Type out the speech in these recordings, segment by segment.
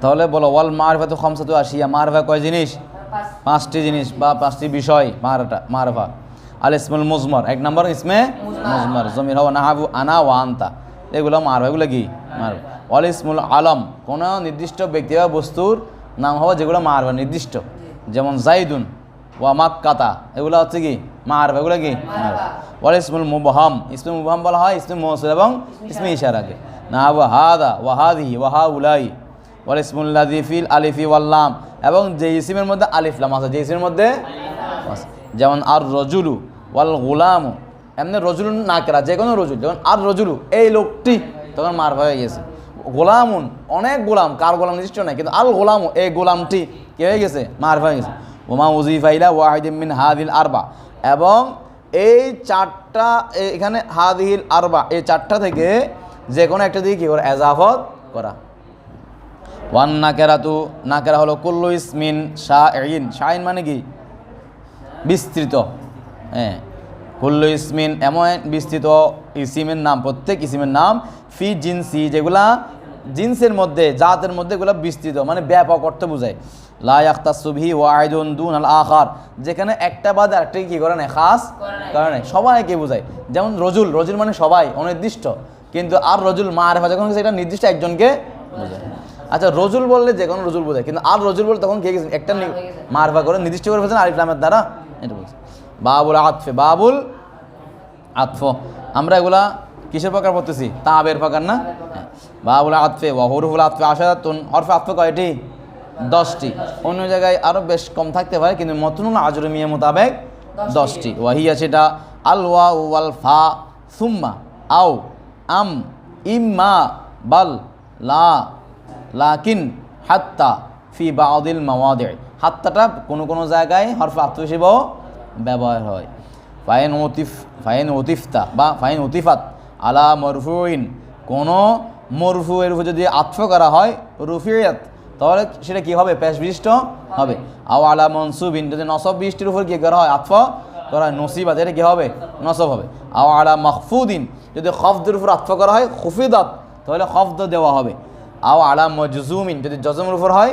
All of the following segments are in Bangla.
তাহলে বলো, ওয়াল মারফা তো খমসাতু আসিয়া মারফা কয় জিনিস? পাঁচটি জিনিস বা পাঁচটি বিষয় মারটা মারফা। আল ইসমুল মুজমর, এক নম্বর ইসমে মুজমর। জমির হওয়া নাহাবু আনা ওয়া আন্তা। এগুলো মারফা, এগুলো কি? মার ওয়াল ইসমুল আলম, কোনো নির্দিষ্ট ব্যক্তি বা বস্তুর নাম হওয়া যেগুলো মারফা নির্দিষ্ট। যেমন জাইদুন ওয়া মাক্কাতা, এগুলো হচ্ছে কি? মারফা, এগুলো কি? মারফা। ওয়াল ইসমুল মুবহাম ইসমুল মুবহাম বলা হয় ইসমুল মৌসুল এবং ইসমে ইশারাকে। নাহাবু হাদা ওয়াহাদিহি ওয়াহা উলাই ওয়াল ইসমুল্লাদি ফিল আলিফি ওয়াল্লাম এবং যে ইসিমের মধ্যে আলিফলাম আছে যে ইসিমের মধ্যে যেমন আর রজুলু ওয়াল গুলাম, এমনি রজুলু না কেরা যে কোনো রজুল, যেমন আর রজুলু, এই লোকটি তখন মার হয়ে গেছে। গোলামুন, অনেক গোলাম, কার গোলাম নির্দিষ্ট নাই, কিন্তু আল গোলামু, এই গোলামটি কে হয়ে গেছে? মার হয়ে গেছে। ওমা উজিফাইলা ওয়াহিদিন হাদিল আরবা। এবং এই চারটা এখানে হাদিল আরবা, এই চারটা থেকে যে কোনো একটা দিকে কী করা? এজাফত করা। ওয়ান নাকেরাতু, নাকেরা হলো কুল্লু ইসমিন শাহিন শাহিন মানে কি? বিস্তৃত। হ্যাঁ। কুল্লু ইসমিন এমন বিস্তৃত ইসিমের নাম, প্রত্যেক ইসিমের নাম ফি জিনসি, যেগুলা জিন্সের মধ্যে, জাতের মধ্যে এগুলো বিস্তৃত মানে ব্যাপক অর্থ বোঝায়। লাই আখতার লা ইয়াখতাসুবহি ওয়াইদুন দুন আল আখার। যেখানে একটা বাদ আরেকটা কি করে না খাস করে না সবাইকে বোঝায়। যেমন রজুল রজুল মানে সবাই, অনির্দিষ্ট। কিন্তু আর রজুল মারেফা যখন সেটা নির্দিষ্ট একজনকে বোঝায়। আচ্ছা রজুল বললে যে কোনো রজুল বোঝায় কিন্তু আর রজুল বললে তখন কে গেছে? একটা নি- মারফা করে নির্দিষ্ট করে ফেলছেন আরিফ লামের দ্বারা এটা বলছে। বাবুল আতফে বাবুল আতফ। আমরা এগুলা কিসের প্রকার পড়তেছি? তাবের প্রকার না? হ্যাঁ। বাবুল আতফে ওয়াহরুফুল আতফে আশাতুন হরফে আতফে কয়টি? দশটি। অন্য জায়গায় আরও বেশ কম থাকতে পারে কিন্তু মতনুল আজরমিয়া মোতাবেক দশটি। ওয়াহিয়া সেটা আল ওয়া ওয়াল ফা সুম্মা আও আম ইম্মা বাল লা লাকিন হাত্তা ফি বাউদিল মাওয়াদে। হাত্তাটা কোনো কোনো জায়গায় হরফ আত্ম হিসেবেও ব্যবহার হয়। ফাইন ওতিফ ফাইন ওতিফতা বা ফাইন ওতিফাত আলা মরফুইন। কোনো মরফু এর উপর যদি আত্ফ করা হয়, রুফিয়াত, তাহলে সেটা কি হবে? পেশ বিশিষ্ট হবে। আও আলা মনসুবিন, যদি নসব বৃষ্টির উপর কী করা হয়? আত্ফ করা হয়। নসিবাত, এটা কী হবে? নসব হবে। আও আলা মখফুদিন, যদি খফদের উপর আত্ফ করা হয়, খুফিদাত, তাহলে খফদ দেওয়া হবে। আও আলা মজুমিন যদি জজমের উপর হয়,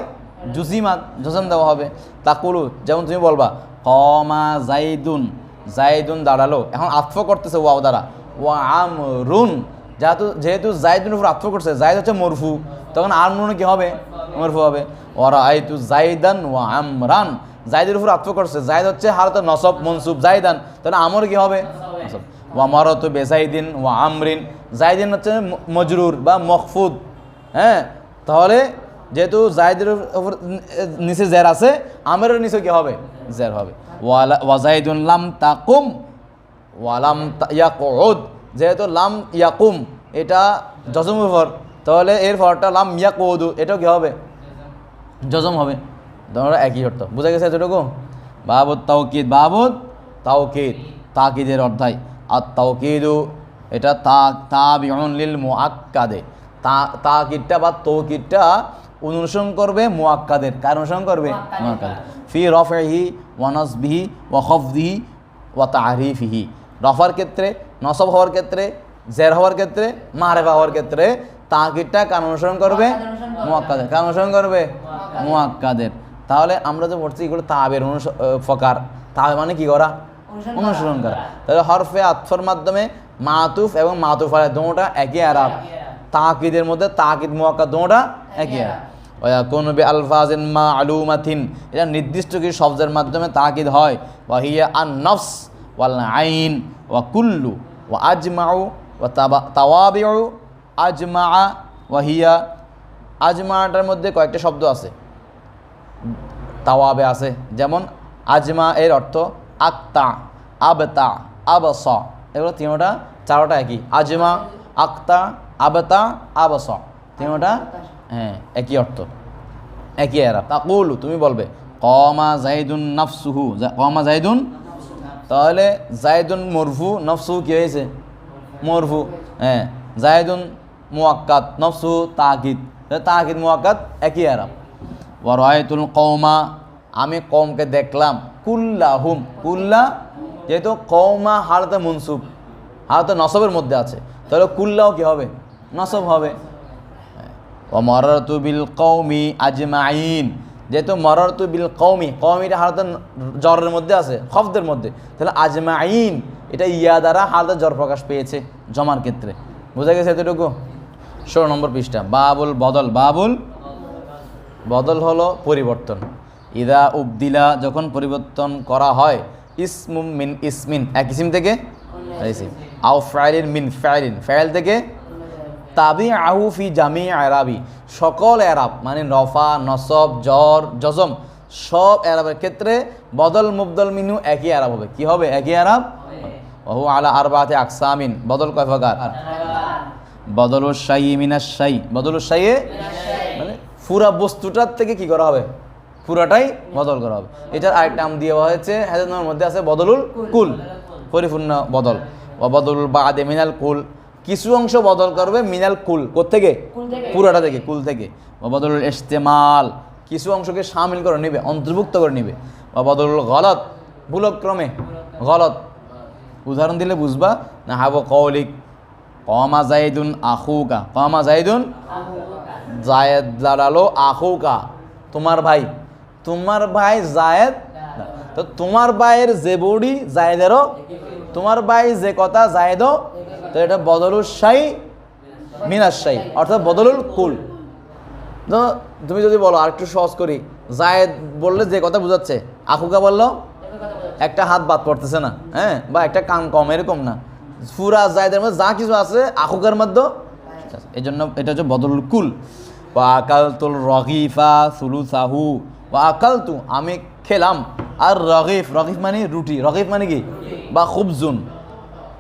জুজিমাত, জজম দেওয়া হবে। তা তাকুলু, যেমন তুমি বলবা, কমা জাইদুন জাইদুন দাঁড়াল। এখন আত্ফ করতেছে ওয়াও দ্বারা। ওয়া আম রুন যেহেতু যেহেতু জাইদুন উপর আত্ফ করছে, জাইদ হচ্ছে মরফু। তখন আমরুন কি হবে? মরফু হবে। ওরা আইতু জাইদান ওয়া আমরান। জাইদের উপর আত্ফ করছে। জাইদ হচ্ছে হারত নসব, মনসুব, জাইদান। তাহলে আমর কি হবে? ওয়া মারত বেসাইদিন ওয়া আমরিন। জাইদিন হচ্ছে মজরুর বা মখফুদ। হ্যাঁ তাহলে যেহেতু জায়দের উপর নিচে জের আছে আমের নিচে কি হবে? জের হবে। ওয়ালা লাম তাকুম ওয়ালাম ইয়াকুদ যেহেতু লাম ইয়াকুম, এটা জজম উপর, তাহলে এর ফরটা লাম ইয়াকুদু এটাও কি হবে? জজম হবে। তোমরা একই অর্থ বুঝা গেছে এতটুকু? বাবুদ তাওকিদ বাবুদ তাওকিদ, তাকিদের অর্ধায় আর তাওকিদু এটা তা তাবিউন লিল মুআক্কাদে। তা তাকিদটা বা তৌকিদটা অনুসরণ করবে মুআক্কাদের কার অনুসরণ করবে? মুআক্কাদের ফি রফিহি ওয়া নাসবিহি ওয়া তারিফিহি রফার ক্ষেত্রে নসব হওয়ার ক্ষেত্রে জের হওয়ার ক্ষেত্রে মারেফা হওয়ার ক্ষেত্রে তাকিদটা কার অনুসরণ করবে? মুআক্কাদের কার অনুসরণ করবে? মুআক্কাদের তাহলে আমরা যে পড়ছি এগুলো তাবের অনুস- ফকার। তাবে মানে কি করা? অনুসরণ করা। তাহলে হরফে আতফর মাধ্যমে মাতুফ এবং মাতুফ আলাহ দোটা একই আরাব। তাকিদের মধ্যে তাকিদ মুআক্কা দোটা একই আরাব ওয়া কোন বি আলফাজিন মা আলুমাতিন এটা নির্দিষ্ট কিছু শব্দের মাধ্যমে তাকিদ হয়। ওয়া হিয়া আন নফস ওয়াল আইন ওয়া কুল্লু ওয়া আজমাউ ওয়া তাবা তাওয়াবিউ আজমা ওয়া হিয়া আজমাটার মধ্যে কয়েকটা শব্দ আছে। তাওয়াবে আছে। যেমন আজমা এর অর্থ আক্তা আবতা আবস। এগুলো তিনোটা চারোটা একই। আজমা আক্তা আবতা, আবস। তিনোটা হ্যাঁ একই অর্থ। একই এরা তাকুলু, তুমি বলবে, কমা জাইদুন নফসুহু। কমা জাইদুন তাহলে জাইদুন মরফু, নফসুহু কি হয়েছে? মরফু। হ্যাঁ জাইদুন মুয়াক্কাত নফসু তাকিদ। তাকিদ, মুয়াক্কাত, একই আরাম ওয়ারায়তুল কৌমা আমি কমকে দেখলাম কুল্লা হুম কুল্লা যেহেতু কৌমা হারতে মনসুব, হারতে নসবের মধ্যে আছে। তাহলে কুল্লাও কি হবে? নসব হবে। ও মররতু বিল কৌমি আজমাইন যেহেতু মররতু বিল কৌমি কৌমিটা হালতা জ্বরের মধ্যে আছে, খফদের মধ্যে। তাহলে আজমাইন এটা ইয়া দ্বারা হালতা জ্বর প্রকাশ পেয়েছে জমার ক্ষেত্রে। বোঝা গেছে এতটুকু? ষোলো নম্বর পৃষ্ঠা, বাবুল বদল। বাবুল বদল হলো পরিবর্তন। ইদা উবদিলা, যখন পরিবর্তন করা হয়, ইসমুম মিন ইসমিন, এক ইসিম থেকে আউ ফাইলিন মিন ফাইলিন, ফাইল থেকে তাবি আহু ফি জামি আরাবি। সকল এরাব মানে রফা, নসব জ্বর জজম, সব এরাবের ক্ষেত্রে বদল, মুবদল, মিনু একই আরব হবে। কি হবে? একই আরব? ওহু আলা আরবাতে আকসামিন। বদল কয় প্রকার? বদলুর শাহী মিনাস শাহী বদলুর শাহী মানে পুরা বস্তুটার থেকে কি করা হবে? পুরাটাই বদল করা হবে। এটার আরেকটা নাম দেওয়া হয়েছে, হাজার মধ্যে আছে বদলুল কুল। পরিপূর্ণ বদল। বদলুল বাদে মিনাল কুল। কিছু অংশ বদল করবে মিনাল কুল। কোত্থেকে? পুরাটা থেকে কুল থেকে। ও বদলুল ইস্তেমাল। কিছু অংশকে সামিল করে নেবে অন্তর্ভুক্ত করে নেবে। ও বদলুল গলত। ভুলক্রমে গলত। উদাহরণ দিলে বুঝবা না হাবো কৌলিক কমা জাইদুন আখুকা। কমা জাইদুন? জায়েদ দাঁড়াল আহুকা তোমার ভাই। তোমার ভাই জায়েদ তো তোমার ভাইয়ের যে বডি জায়েদেরও তোমার ভাই যে কথা জায়েদও তো এটা বদলুল শাহী মিনাস শাহী অর্থাৎ বদলুল কুল। তো তুমি যদি বলো আর একটু সহজ করি। জায়েদ বললে যে কথা বোঝাচ্ছে, আখুকা বলল, একটা হাত বাদ পড়তেছে না হ্যাঁ? বা একটা কান কম, এরকম না। ফুরা জায়দের মধ্যে যা কিছু আছে, আখুকার মধ্যে এই জন্য এটা হচ্ছে বদলুল কুল। বা আকাল তুল রগিফা সুলু সাহু বা আকাল তু আমি খেলাম। আর রগিফ রগিফ মানে রুটি রগিফ মানে কি? বা খুবজুন।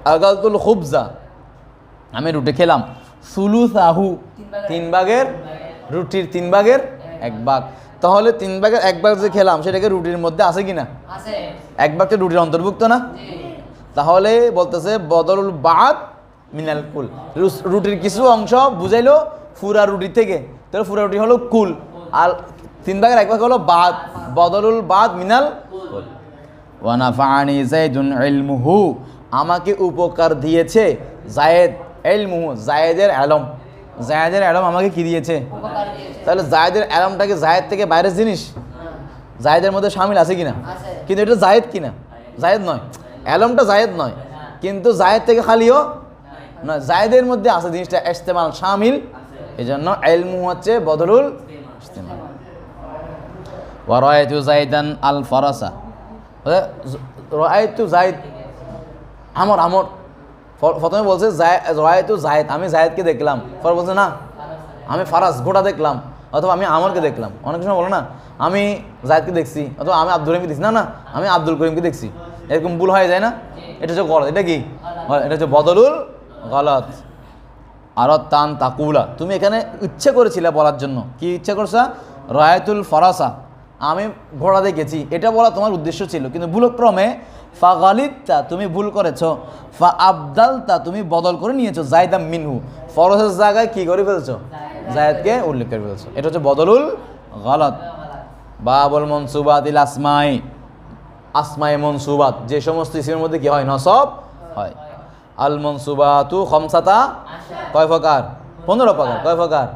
আকাল তুল খুবজা। আমি রুটি খেলাম। সুলু সাহু তিন ভাগের রুটির তিন ভাগের এক ভাগ। তাহলে তিন ভাগের এক ভাগ যে খেলাম সেটাকে রুটির মধ্যে আছে কি না? এক ভাগটা রুটির অন্তর্ভুক্ত না? তাহলে বলতেছে বদলুল বাদ মিনাল কুল। রুটির কিছু অংশ বুঝাইলো ফুরা রুটি থেকে। তাহলে ফুরা রুটি হলো কুল। আর তিন ভাগের এক ভাগ হলো বাদ। বদলুল বাদ মিনাল ওয়ানাফানি জাইদুন ইলমুহু আমাকে উপকার দিয়েছে জায়েদ ইলমুহু জায়েদের আলম জায়েদের আলম আমাকে কি দিয়েছে? তাহলে জায়েদের আলমটাকে জায়েদ থেকে বাইরের জিনিস? হ্যাঁ, জায়েদের মধ্যে শামিল আছে কিনা? কিন্তু এটা জায়েদ কিনা? জায়েদ নয়। অ্যালমটা জায়েদ নয়। কিন্তু জায়েদ থেকে খালিও নয়। জায়েদের মধ্যে আছে জিনিসটা ইস্তেমাল শামিল এই জন্য এলমু হচ্ছে বদলুল ইস্তেমাল। ওয়ারায়তু জাইদান আল ফরাসা রায়তু জাইদ আমর আমর। প্রথমে বলছে রায়তু জায়েদ আমি জায়েদকে দেখলাম। পর বলছে না, আমি ফারাস গোটা দেখলাম। অথবা আমি আমরকে দেখলাম। অনেক সময় বলো না, আমি জায়েদকে দেখছি। অথবা আমি আব্দুল রহিমকে দেখছি। না না, আমি আব্দুল করিমকে দেখছি। এরকম ভুল হয়ে যায় না? এটা হচ্ছে গলত। এটা কি? এটা হচ্ছে বদলুল গলত। আর তান তাকুলা। তুমি এখানে ইচ্ছে করেছিলে বলার জন্য। কি ইচ্ছে করছা? রায়াতুল ফরাসা। আমি ঘোড়া দেখেছি, এটা বলা তোমার উদ্দেশ্য ছিল, কিন্তু ভুলক্রমে ফা গালিদটা তুমি ভুল করেছ ফা আবদালতা তুমি বদল করে নিয়েছো জায়দা মিনহু। ফরসের জায়গায় কি করে ফেলছো? জায়দকে উল্লেখ করে ফেলছো। এটা হচ্ছে বদলুল গলত। বাবুল মনসুবাত ইল আসমাই আসমাই মনসুবাত, যে সমস্ত ইসমের মধ্যে কি হয়? নসব হয়। আল মনসুবাতু খমসাতা, কয় প্রকার? পনেরো প্রকার, কয় প্রকার?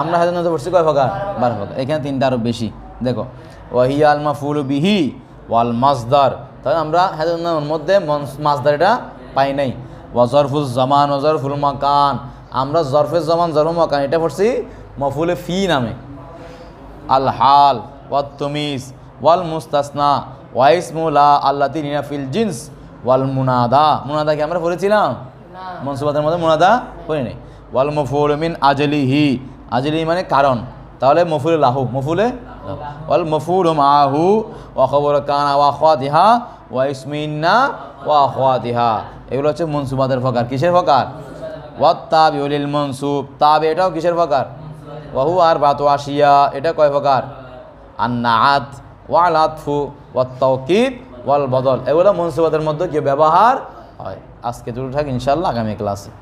আমরা হাজার পড়ছি, কয় প্রকার? বারো প্রকার। এখানে তিনটা আরও বেশি। দেখো ওয়াহিয়া আল মাফুল বিহি ওয়াল মাসদার। তাহলে আমরা হাজার মধ্যে মাসদার এটা পাই নাই। ওয়াজরফুল জামান ওয়াজরফুল মাকান। আমরা জরফে জামান জরফ মাকান এটা পড়ছি মফুলে ফি নামে। আল হাল ওয়াত তুমিস ওয়াল মুস্তাসনা ওয়াইসমুলা আল্লাহ তিনিনা ফিল জিন্স ওয়াল মুনাদা। মুনাদা কি আমরা পড়েছিলাম? না। মনসুবাতের মধ্যে মুনাদা পড়ি নাই। ওয়াল মফুল মিন আজলিহি। আজলি মানে কারণ। তাহলে মফুলে লাহু মফুলে। ওয়াল মাহু ওয়া খবর কানা ওয়া খাদিহা ওয়া ইসমিন্না ওয়া খাদিহা এগুলো হচ্ছে মনসুবাতের ফকার। কিসের ফকার? ওয়াত তাবিউলিল মনসুব। তাবে এটাও কিসের ফকার? ওয়াহু আর বাতু আসিয়া এটা কয় প্রকার আন্নাআত ওয়াল আতফু ওয়াত তাওকিদ ওয়াল বদল এগুলো মনসুবাতের মধ্যে কি ব্যবহার হয়। আজকে দুটো থাক ইনশাল্লাহ আগামী ক্লাসে।